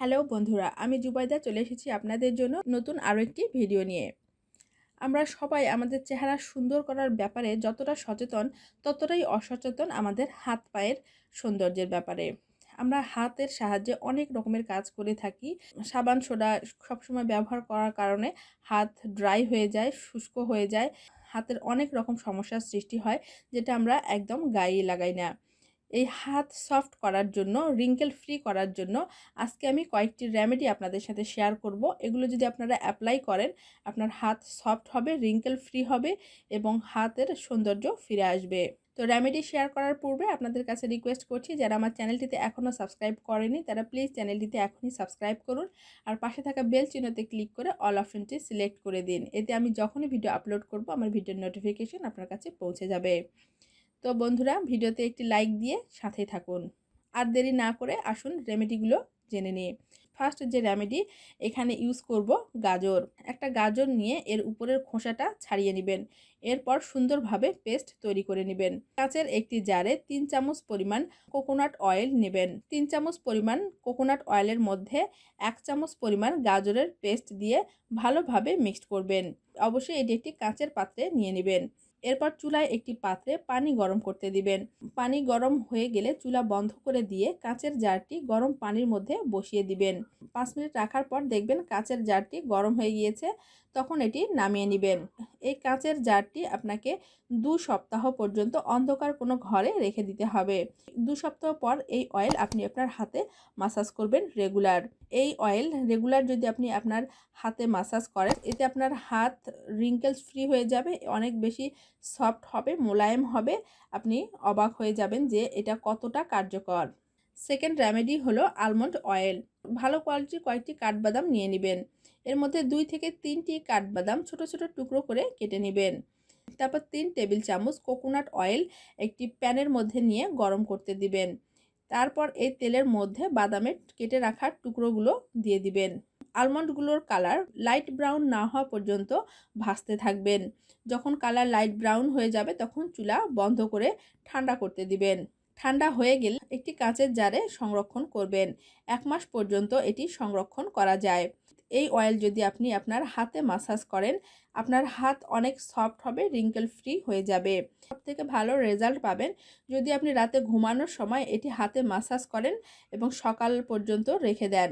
Hello বন্ধুরা, আমি জুবাইদা চলে এসেছি আপনাদের জন্য নতুন আরও একটি ভিডিও নিয়ে। আমরা সবাই আমাদের চেহারা সুন্দর করার ব্যাপারে যতটা সচেতন, ততটাই অসচেতন আমাদের হাত পায়ের সৌন্দর্যের ব্যাপারে। আমরা হাতের সাহায্যে অনেক রকমের কাজ করে থাকি। সাবান, সোডা সবসময় ব্যবহার করার কারণে হাত ড্রাই হয়ে যায়, শুষ্ক হয়ে যায়। হাতের অনেক রকম সমস্যার সৃষ্টি হয়, যেটা আমরা একদম গায়ে লাগাই না। এই হাত সফট করার জন্য রিঙ্কেল ফ্রি করার জন্য আজকে আমি কয়েকটি রেমেডি আপনাদের সাথে শেয়ার করব। এগুলো যদি আপনারা অ্যাপ্লাই করেন, আপনার হাত সফট হবে রিঙ্কেল ফ্রি হবে এবং হাতের সৌন্দর্য ফিরে আসবে। তো রেমেডি শেয়ার করার পূর্বে আপনাদের কাছে রিকোয়েস্ট করছি, যারা আমার চ্যানেলটিতে এখনও সাবস্ক্রাইব করেনি, তারা প্লিজ চ্যানেলটিতে এখনই সাবস্ক্রাইব করুন আর পাশে থাকা বেল চিহ্নতে ক্লিক করে অল অপশনটি সিলেক্ট করে দিন। এতে আমি যখনই ভিডিও আপলোড করব, আমার ভিডিওর নোটিফিকেশন আপনার কাছে পৌঁছে যাবে। তো বন্ধুরা, ভিডিওতে একটি লাইক দিয়ে সাথে থাকুন। আর দেরি না করে আসুন রেমেডিগুলো জেনে নিয়ে। ফার্স্ট যে রেমেডি এখানে ইউজ করব গাজর। একটা গাজর নিয়ে এর উপরের খোসাটা ছাড়িয়ে নেবেন। এরপর সুন্দরভাবে পেস্ট তৈরি করে নেবেন। কাঁচের একটি জারে তিন চামচ পরিমাণ কোকোনাট অয়েল নেবেন। তিন চামচ পরিমাণ কোকোনাট অয়েলের মধ্যে এক চামচ পরিমাণ গাজরের পেস্ট দিয়ে ভালোভাবে মিক্সড করবেন। অবশ্যই এটি একটি কাঁচের পাত্রে নিয়ে নেবেন। এরপর চুলায় একটি পাত্রে পানি গরম করতে দিবেন। পানি গরম হয়ে গেলে চুলা বন্ধ করে দিয়ে কাঁচের জারটি গরম পানির মধ্যে বসিয়ে দিবেন। পাঁচ মিনিট রাখার পর দেখবেন কাঁচের জারটি গরম হয়ে গিয়েছে, তখন এটি নামিয়ে নেবেন। এই কাঁচের জারটি আপনাকে দু সপ্তাহ পর্যন্ত অন্ধকার কোনো ঘরে রেখে দিতে হবে। দু সপ্তাহ পর এই অয়েল আপনি আপনার হাতে মাসাজ করবেন রেগুলার এই অয়েল রেগুলার যদি আপনি আপনার হাতে মাসাজ করেন, এতে আপনার হাত রিঙ্কেলস ফ্রি হয়ে যাবে, অনেক বেশি সফট হবে, মোলায়েম হবে, আপনি অবাক হয়ে যাবেন যে এটা কতটা কার্যকর। সেকেন্ড রেমেডি হলো আলমন্ড অয়েল ভালো কোয়ালিটির কয়েকটি কাঠবাদাম নিয়ে নেবেন। এর মধ্যে দুই থেকে তিনটি কাঠবাদাম ছোট ছোট টুকরো করে কেটে নেবেন। তারপর তিন টেবিল চামচ কোকোনাট অয়েল একটি প্যানের মধ্যে নিয়ে গরম করতে দিবেন। তারপর এই তেলের মধ্যে বাদামের কেটে রাখার টুকরোগুলো দিয়ে দিবেন। আলমন্ডগুলোর কালার লাইট ব্রাউন না হওয়া পর্যন্ত ভাজতে থাকবেন। যখন কালার লাইট ব্রাউন হয়ে যাবে তখন চুলা বন্ধ করে ঠান্ডা করতে দিবেন। ঠান্ডা হয়ে গেলে একটি কাঁচের জারে সংরক্ষণ করবেন। এক মাস পর্যন্ত এটি সংরক্ষণ করা যায়। এই অয়েল যদি আপনি আপনার হাতে মাসাজ করেন, আপনার হাত অনেক সফট হবে রিঙ্কেল ফ্রি হয়ে যাবে। সব থেকে ভালো রেজাল্ট পাবেন যদি আপনি রাতে ঘুমানোর সময় এটি হাতে মাসাজ করেন এবং সকাল পর্যন্ত রেখে দেন।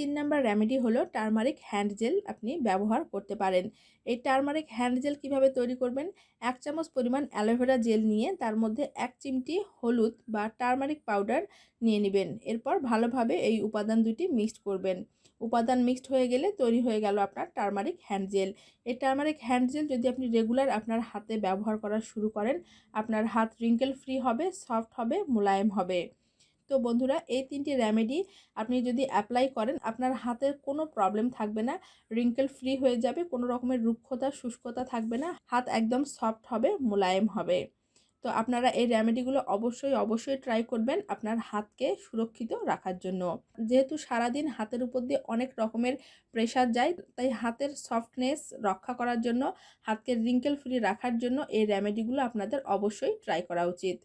তিন নাম্বার রেমেডি হলো টার্মারিক হ্যান্ড জেল আপনি ব্যবহার করতে পারেন। এই টার্মারিক হ্যান্ড জেল কীভাবে তৈরি করবেন? এক চামচ পরিমাণ অ্যালোভেরা জেল নিয়ে তার মধ্যে এক চিমটি হলুদ বা টার্মারিক পাউডার নিয়ে নেবেন। এরপর ভালোভাবে এই উপাদান দুটি মিক্সড করবেন। উপাদান মিক্সড হয়ে গেলে তৈরি হয়ে গেল আপনার টার্মারিক হ্যান্ড জেল এই টার্মারিক হ্যান্ড জেল যদি আপনি রেগুলার আপনার হাতে ব্যবহার করা শুরু করেন, আপনার হাত রিঙ্কেল ফ্রি হবে সফট হবে, মোলায়েম হবে। তো বন্ধুরা, এই তিনটি রেমেডি আপনি যদি অ্যাপ্লাই করেন, আপনার হাতের কোনো প্রবলেম থাকবে না। রিঙ্কেল ফ্রি হয়ে যাবে, কোনো রকমের রুক্ষতা, শুষ্কতা থাকবে না। হাত একদম সফট হবে, মোলায়েম হবে। তো আপনারা এই রেমেডিগুলো অবশ্যই অবশ্যই ট্রাই করবেন আপনার হাতকে সুরক্ষিত রাখার জন্য। যেহেতু সারাদিন হাতের উপর দিয়ে অনেক রকমের প্রেশার যায়, তাই হাতের সফটনেস রক্ষা করার জন্য, হাতকে রিঙ্কেল ফ্রি রাখার জন্য এই রেমেডিগুলো আপনাদের অবশ্যই ট্রাই করা উচিত।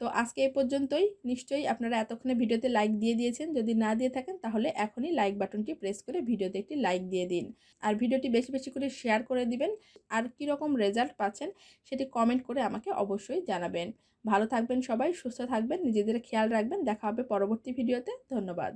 তো আজকে এ পর্যন্তই। নিশ্চয়ই আপনারা এতক্ষণে ভিডিওতে লাইক দিয়ে দিয়েছেন। যদি না দিয়ে থাকেন, তাহলে এখনই লাইক বাটনটি প্রেস করে ভিডিওতে একটি লাইক দিয়ে দিন। আর ভিডিওটি বেশি বেশি করে শেয়ার করে দিবেন। আর কি রকম রেজাল্ট পাচ্ছেন, সেটি কমেন্ট করে আমাকে অবশ্যই জানাবেন। ভালো থাকবেন সবাই, সুস্থ থাকবেন, নিজেদের খেয়াল রাখবেন। দেখা হবে পরবর্তী ভিডিওতে। ধন্যবাদ।